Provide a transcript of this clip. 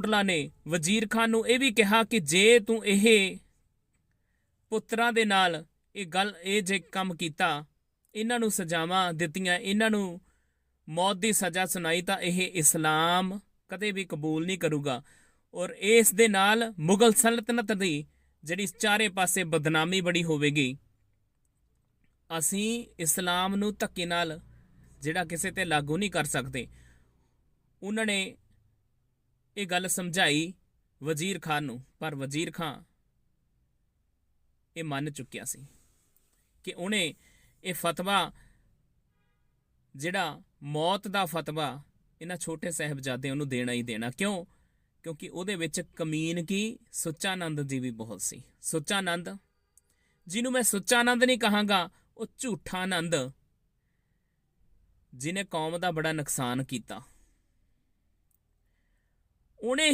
ਕੋਟਲਾ ਨੇ, ਵਜ਼ੀਰ ਖਾਨ ਨੂੰ ਇਹ ਵੀ ਕਿਹਾ ਕਿ ਜੇ ਤੂੰ ਇਹ ਪੁੱਤਰਾਂ ਦੇ ਨਾਲ ਇਹ ਗੱਲ, ਇਹ ਜੇ ਕੰਮ ਕੀਤਾ, ਇਹਨਾਂ ਨੂੰ ਸਜ਼ਾਵਾਂ ਦਿੱਤੀਆਂ, ਇਹਨਾਂ ਨੂੰ ਮੌਤ ਦੀ ਸਜ਼ਾ ਸੁਣਾਈ, ਤਾਂ ਇਹ ਇਸਲਾਮ ਕਦੇ ਵੀ ਕਬੂਲ ਨਹੀਂ ਕਰੂਗਾ। ਔਰ ਇਸ ਦੇ ਨਾਲ ਮੁਗਲ ਸਲਤਨਤ ਦੀ ਜਿਹੜੀ ਚਾਰੇ ਪਾਸੇ ਬਦਨਾਮੀ ਬੜੀ ਹੋਵੇਗੀ। ਅਸੀਂ ਇਸਲਾਮ ਨੂੰ ਧੱਕੇ ਨਾਲ ਜਿਹੜਾ ਕਿਸੇ ਤੇ ਲਾਗੂ ਨਹੀਂ ਕਰ ਸਕਦੇ। ਉਹਨਾਂ ਨੇ ਇਹ ਗੱਲ ਸਮਝਾਈ ਵਜ਼ੀਰ ਖਾਨ ਨੂੰ, ਪਰ ਵਜ਼ੀਰ ਖਾਨ ਇਹ ਮੰਨ ਚੁੱਕਿਆ ਸੀ ਕਿ ਉਹਨੇ ਇਹ ਫਤਵਾ ਜਿਹੜਾ ਮੌਤ ਦਾ ਫਤਵਾ ਇਹਨਾਂ ਛੋਟੇ ਸਹਿਬਜ਼ਾਦਿਆਂ ਨੂੰ ਦੇਣਾ ਹੀ ਦੇਣਾ। ਕਿਉਂ? ਕਿਉਂਕਿ ਉਹਦੇ ਵਿੱਚ ਕਮੀਨ ਕੀ? ਸੁੱਚਾਨੰਦ ਜੀ ਵੀ ਬਹੁਤ ਸੀ। ਸੁੱਚਾਨੰਦ, ਜਿਹਨੂੰ ਮੈਂ ਸੁੱਚਾਨੰਦ ਨਹੀਂ ਕਹਾਂਗਾ, ਉਹ ਝੂਠਾ ਆਨੰਦ ਜਿਨੇ ਕੌਮ ਦਾ ਬੜਾ ਨੁਕਸਾਨ ਕੀਤਾ। ਉਹਨੇ